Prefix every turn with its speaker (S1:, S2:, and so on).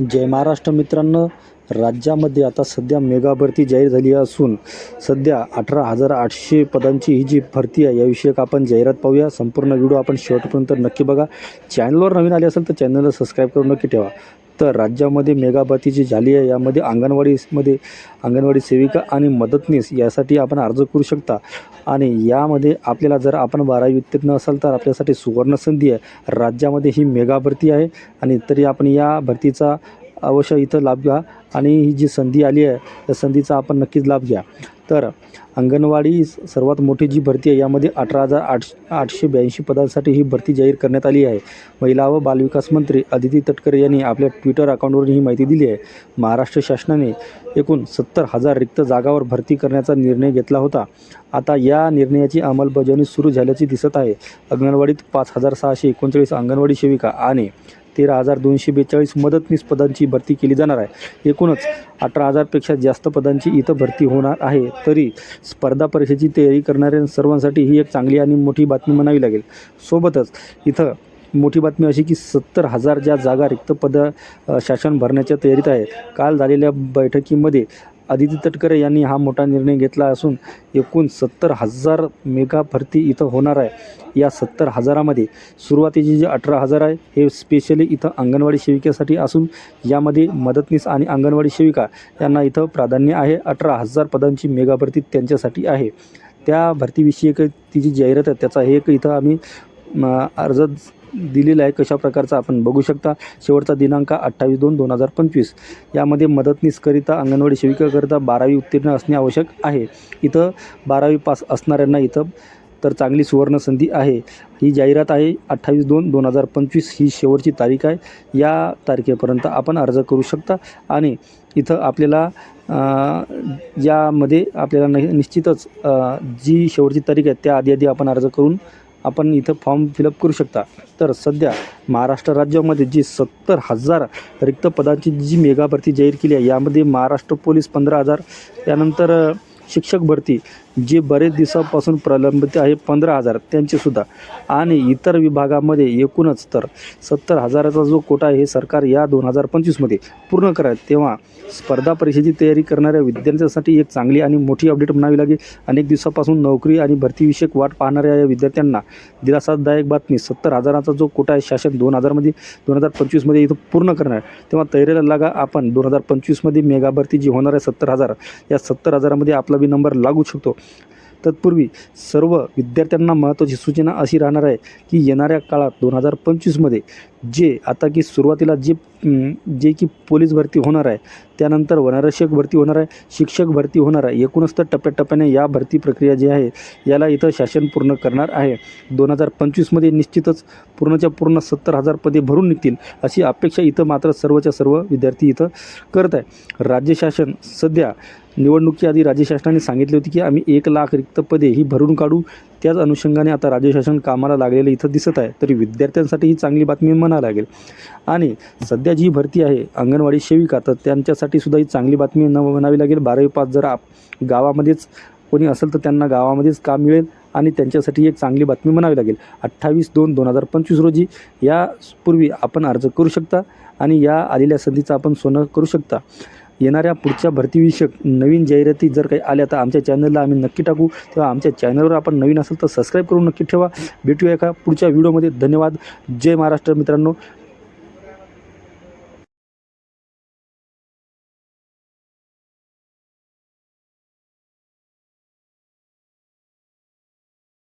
S1: जय महाराष्ट्र मित्रांनो राज्यामध्ये आता सध्या मेगा भरती जाहीर झाली असून सध्या अठरा हजार आठशे पदांची ही जी भरती आहे याविषयक आपण जाहिरात पाहूया. संपूर्ण व्हिडिओ आपण शेवटपर्यंत नक्की बघा. चॅनलवर नवीन आले असेल तर चॅनलला सबस्क्राईब करून नक्की ठेवा. तर राज्यामध्ये मेगा जी झाली आहे. यामध्ये अंगणवाडीमध्ये अंगणवाडी सेविका आणि मदतनीस यासाठी आपण अर्ज करू शकता. आणि यामध्ये आपल्याला जर आपण बारावी उत्तीर्ण असाल तर आपल्यासाठी सुवर्ण संधी आहे. राज्यामध्ये ही मेगा भरती आहे आणि तरी आपण या भरतीचा अवश्य इथं लाभ घ्या आणि ही जी संधी आली आहे त्या संधीचा आपण नक्कीच लाभ घ्या. तर अंगणवाडी सर्वात मोठी जी भरती आहे यामध्ये अठरा हजार आठ आठशे ब्याऐंशी पदांसाठी ही भरती जाहीर करण्यात आली आहे. महिला व बालविकास मंत्री अदिती तटकरे यांनी आपल्या ट्विटर अकाउंटवरून ही माहिती दिली आहे. महाराष्ट्र शासनाने एकूण सत्तर हजार रिक्त जागावर भरती करण्याचा निर्णय घेतला होता. आता या निर्णयाची अंमलबजावणी सुरू झाल्याची दिसत आहे. अंगणवाडीत पाच हजार सहाशे एकोणचाळीस अंगणवाडी सेविका आणि तेरा हजार दोनशे बेचाळीस मदतनीस पदांची भरती केली जाणार आहे. एकूणच अठरा हजारपेक्षा जास्त पदांची इथं भरती होणार आहे. तरी स्पर्धा परीक्षेची तयारी करणाऱ्या सर्वांसाठी ही एक चांगली आणि मोठी बातमी म्हणावी लागेल. सोबतच इथं मोठी बातमी अशी की सत्तर हजार ज्या जागा रिक्त पद शासन भरण्याच्या तयारीत आहे. काल झालेल्या बैठकीमध्ये आदिती तटकरे यांनी हा मोठा निर्णय घेतला असून एकूण सत्तर हजार मेगा भरती इथं होणार आहे. या सत्तर हजारामध्ये सुरुवातीचे जे अठरा हजार आहे हे स्पेशली इथं अंगणवाडी सेविकेसाठी असून यामध्ये मदतनीस आणि अंगणवाडी सेविका यांना इथं प्राधान्य आहे. अठरा हजार पदांची मेगा भरती त्यांच्यासाठी आहे. त्या भरतीविषयी एक जाहिरात आहे. त्याचा हे एक इथं आम्ही अर्ज दिलेला आहे कशा प्रकारचा आपण बघू शकता. शेवटचा दिनांक अठ्ठावीस दोन दोन हजार पंचवीस. यामध्ये मदतनीसकरिता अंगणवाडी सेविकाकरिता बारावी उत्तीर्ण असणे आवश्यक आहे. इथं बारावी पास असणाऱ्यांना इथं तर चांगली सुवर्ण संधी आहे. ही जाहिरात आहे अठ्ठावीस दोन दोन हजार पंचवीस ही शेवटची तारीख आहे. या तारखेपर्यंत आपण अर्ज करू शकता आणि इथं आपल्याला यामध्ये आपल्याला नि निश्चितच जी शेवटची तारीख आहे त्या आधी आधी आपण अर्ज करून आपण इथं फॉर्म फिलअप करू शकता. तर सध्या महाराष्ट्र राज्यामध्ये जी सत्तर हजार रिक्त पदांची जी मेगा भरती जाहीर केली आहे यामध्ये महाराष्ट्र पोलीस पंधरा हजार त्यानंतर शिक्षक भरती जे बरेच दिवसापासून प्रलंबित आहे पंधरा हजार त्यांचेसुद्धा आणि इतर विभागामध्ये एकूणच तर सत्तर हजाराचा जो कोटा आहे हे सरकार या दोन हजार पंचवीसमध्ये पूर्ण करायला तेव्हा स्पर्धा परीक्षेची तयारी करणाऱ्या विद्यार्थ्यांसाठी एक चांगली आणि मोठी अपडेट म्हणावी लागेल. अनेक दिवसापासून नोकरी आणि भरतीविषयक वाट पाहणाऱ्या या विद्यार्थ्यांना दिलासादायक बातमी सत्तर हजाराचा जो कोटा आहे शासन दोन हजारमध्ये दोन हजार पंचवीसमध्ये इथं पूर्ण करणार. तेव्हा तयारीला लागा आपण. दोन हजार पंचवीसमध्ये मेगा भरती जी होणार आहे सत्तर हजार या सत्तर हजारामध्ये आपला बी नंबर लागू शकतो. तत्पूर्वी सर्व विद्यार्थ्यांना महत्त्वाची सूचना अशी राहणार आहे की येणाऱ्या काळात दोन हजार पंचवीसमध्ये जे आता की सुरुवातीला जे जे की पोलीस भरती होणार आहे त्यानंतर वनरक्षक भरती होणार आहे शिक्षक भरती होणार आहे एकूणच तर टप्प्याटप्प्याने या भरती प्रक्रिया जी आहे याला इथं शासन पूर्ण करणार आहे. दोन हजार पंचवीसमध्ये निश्चितच पूर्णच्या पूर्ण सत्तर हजार पदे भरून निघतील अशी अपेक्षा इथं मात्र सर्वच्या सर्व विद्यार्थी इथं करत आहे. राज्य शासन सध्या निवडणुकीआधी राज्य शासनाने सांगितले होते की आम्ही एक लाख रिक्त पदे ही भरून काढू. त्याच अनुषंगाने आता राज्य शासन कामाला लागलेलं इथं दिसत आहे. तरी विद्यार्थ्यांसाठी ही चांगली बातमी म्हणावी लागेल. आणि सध्या जी भरती आहे अंगणवाडी सेविका तर त्यांच्यासाठी सुद्धा ही चांगली बातमी न म्हणावी लागेल. बारावी पास जर आप गावामध्येच कोणी असेल तर त्यांना गावामध्येच काम मिळेल आणि त्यांच्यासाठी एक चांगली बातमी म्हणावी लागेल. अठ्ठावीस दोन दोन हजार पंचवीस रोजी यापूर्वी आपण अर्ज करू शकता आणि या आलेल्या संधीचं आपण सोनं करू शकता. येणाऱ्या पुढच्या भरतीविषयक नवीन जाहिराती जर काही आल्या तर आमच्या चॅनलला आम्ही नक्की टाकू. तेव्हा आमच्या चॅनलवर आपण नवीन असेल तर सबस्क्राईब करून नक्की ठेवा. भेटूया एका पुढच्या व्हिडिओमध्ये. धन्यवाद. जय महाराष्ट्र मित्रांनो.